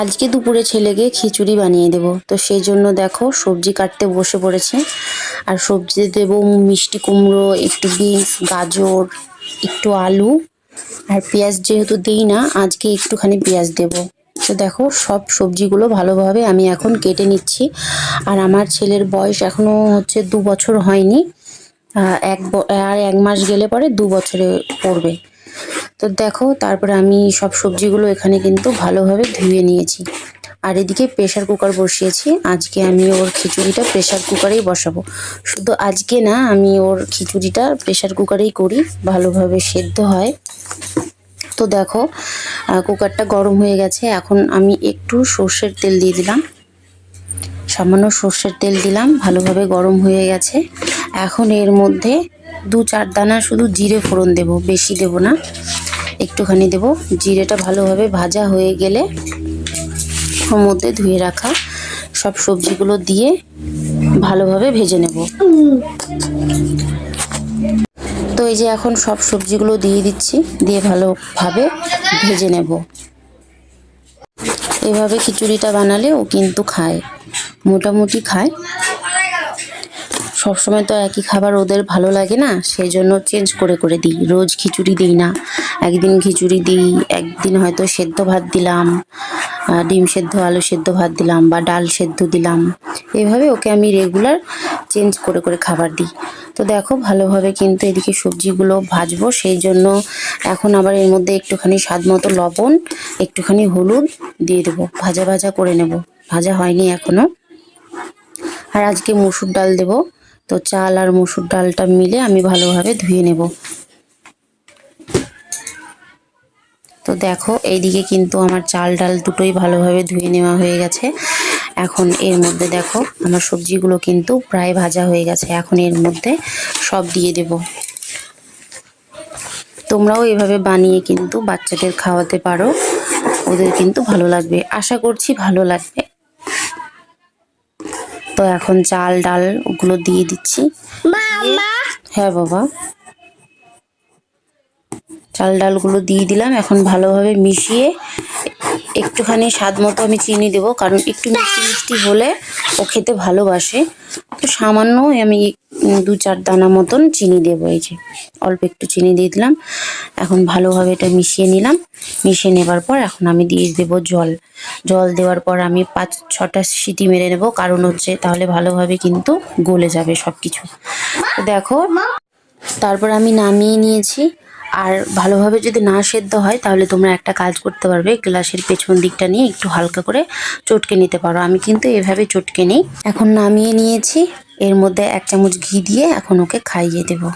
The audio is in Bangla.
আজকে দুপুরে ছেলেকে খিচুড়ি বানিয়ে দেব। তো সেই জন্য দেখো সবজি কাটতে বসে পড়েছে। আর সবজি দেব মিষ্টি কুমড়ো, একটু বিনস, গাজর, একটু আলু। আর পেঁয়াজ যেহেতু দিই না, আজকে একটুখানি পেঁয়াজ দেব। তো দেখো সব সবজিগুলো ভালোভাবে আমি এখন কেটে নিচ্ছি। আর আমার ছেলের বয়স এখনও হচ্ছে দু বছর হয়নি। এক আর এক মাস গেলে পরে দু বছরে পড়বে। তো দেখো, তারপরে আমি সব সবজিগুলো এখানে কিন্তু ভালোভাবে ধুয়ে নিয়েছি। আর এদিকে প্রেশার কুকার বসিয়েছি। আজকে আমি ওর খিচুড়িটা প্রেশার কুকারেই বসাবো। শুধু আজকে না, আমি ওর খিচুড়িটা প্রেশার কুকারেই করি, ভালোভাবে সেদ্ধ হয়। তো দেখো কুকারটা গরম হয়ে গেছে। এখন আমি একটু সর্ষের তেল দিয়ে দিলাম। সামান্য সর্ষের তেল দিলাম, ভালোভাবে গরম হয়ে গেছে। এখন এর মধ্যে দু চার দানা শুধু জিরে ফোড়ন দেব, বেশি দেব না। একটুখানি দেব। জিরেটা ভালোভাবে ভাজা হয়ে গেলে ওর মধ্যে ধুয়ে রাখা সব সবজিগুলো দিয়ে ভালোভাবে ভেজে নেব। তো এই যে এখন সব সবজিগুলো দিয়ে দিচ্ছি, দিয়ে ভালোভাবে ভেজে নেব। এভাবে খিচুড়িটা বানালে ও কিন্তু খায়, মোটামুটি খায়। সবসময় তো একই খাবার ওদের ভালো লাগে না সেই জন্য চেঞ্জ করে করে দিই। রোজ খিচুড়ি দিই না। একদিন খিচুড়ি দিই, একদিন হয়তো সেদ্ধ ভাত দিলাম ডিম সেদ্ধ, আলু সেদ্ধ ভাত দিলাম বা ডাল সেদ্ধ দিলাম। এভাবে ওকে আমি রেগুলার চেঞ্জ করে করে খাবার দিই। তো দেখো, ভালোভাবে কিন্তু এদিকে সবজিগুলো ভাজবো সেই জন্য এখন আবার এর মধ্যে একটুখানি স্বাদ মতো লবণ, একটুখানি হলুদ দিয়ে দেবো। ভাজা ভাজা করে নেব। ভাজা হয়নি এখনও। আর আজকে মুসুর ডাল দেব। তো চাল আর মুসুর ডালটা মিলে আমি ভালোভাবে ধুয়ে নেব। তো দেখো, এইদিকে কিন্তু আমার চাল ডাল দুটোই ভালোভাবে ধুয়ে নেওয়া হয়ে গেছে। এখন এর মধ্যে দেখো, আমার সবজিগুলো কিন্তু প্রায় ভাজা হয়ে গেছে। এখন এর মধ্যে সব দিয়ে দেব। তোমরাও এভাবে বানিয়ে কিন্তু বাচ্চাদের খাওয়াতে পারো। ওদের কিন্তু ভালো লাগবে। আশা করছি ভালো লাগবে। তো এখন চাল ডাল ওগুলো দিয়ে দিচ্ছি। হ্যাঁ বাবা। চাল ডালগুলো দিয়ে দিলাম। এখন ভালোভাবে মিশিয়ে একটুখানি স্বাদ মতো আমি চিনি দেবো কারণ একটু মিষ্টি মিষ্টি হলে ও খেতে ভালোবাসে। তো সামান্য আমি দু চার দানা মতন চিনি দেবো এই যে অল্প একটু চিনি দিয়ে দিলাম। এখন ভালোভাবে এটা মিশিয়ে নিলাম। মিশিয়ে নেবার পর এখন আমি দিয়ে দেবো জল। জল দেওয়ার পর আমি পাঁচ, ছটা সিটি মেরে নেব। কারণ হচ্ছে তাহলে ভালোভাবে কিন্তু গলে যাবে সব কিছু দেখো, তারপর আমি নামিয়ে নিয়েছি। আর ভালোভাবে যদি না সেদ্ধ হয়, তাহলে তোমরা একটা কাজ করতে পারবে। গ্লাসের পেছন দিকটা নিয়ে একটু হালকা করে চটকে নিতে পারো। আমি কিন্তু এভাবে চটকে নিই। এখন নামিয়ে নিয়েছি। এর মধ্যে এক চামচ ঘি দিয়ে এখন ওকে খাইয়ে দেবো।